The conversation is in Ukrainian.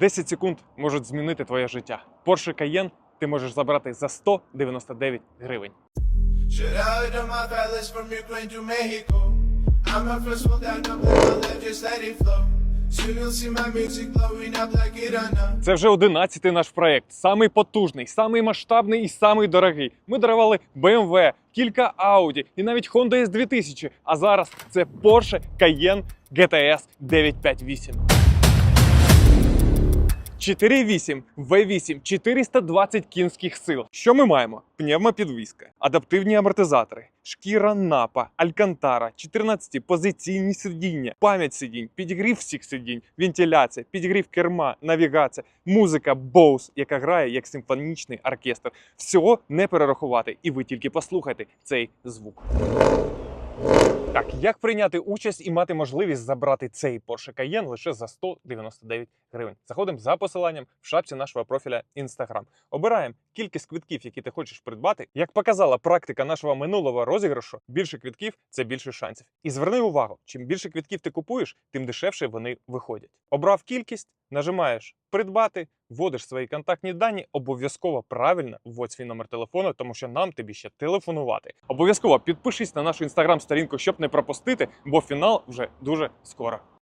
10 секунд можуть змінити твоє життя. Porsche Cayenne ти можеш забрати за 199 гривень. Це вже 11-й наш проект, самий потужний, самий масштабний і самий дорогий. Ми дарували BMW, кілька Audi і навіть Honda S2000. А зараз це Porsche Cayenne GTS 958. 4.8, V8, 420 кінських сил. Що ми маємо? Пневмопідвізка, адаптивні амортизатори, шкіра напа, алькантара, 14 позиційні сидіння, пам'ять сидінь, підігрів всіх сидінь, вентиляція, підігрів керма, навігація, музика Bose, яка грає як симфонічний оркестр. Всього не перерахувати, і ви тільки послухайте цей звук. Так, як прийняти участь і мати можливість забрати цей Porsche Cayenne лише за 199 гривень? Заходимо за посиланням в шапці нашого профіля Instagram. Обираємо кількість квитків, які ти хочеш придбати. Як показала практика нашого минулого розіграшу, більше квитків це більше шансів. І зверни увагу, чим більше квитків ти купуєш, тим дешевше вони виходять. Обрав кількість, нажимаєш придбати, вводиш свої контактні дані, обов'язково правильно вводь свій номер телефону, тому що нам тобі ще телефонувати. Обов'язково підпишись на нашу інстаграм-сторінку, щоб не пропустити, бо фінал вже дуже скоро.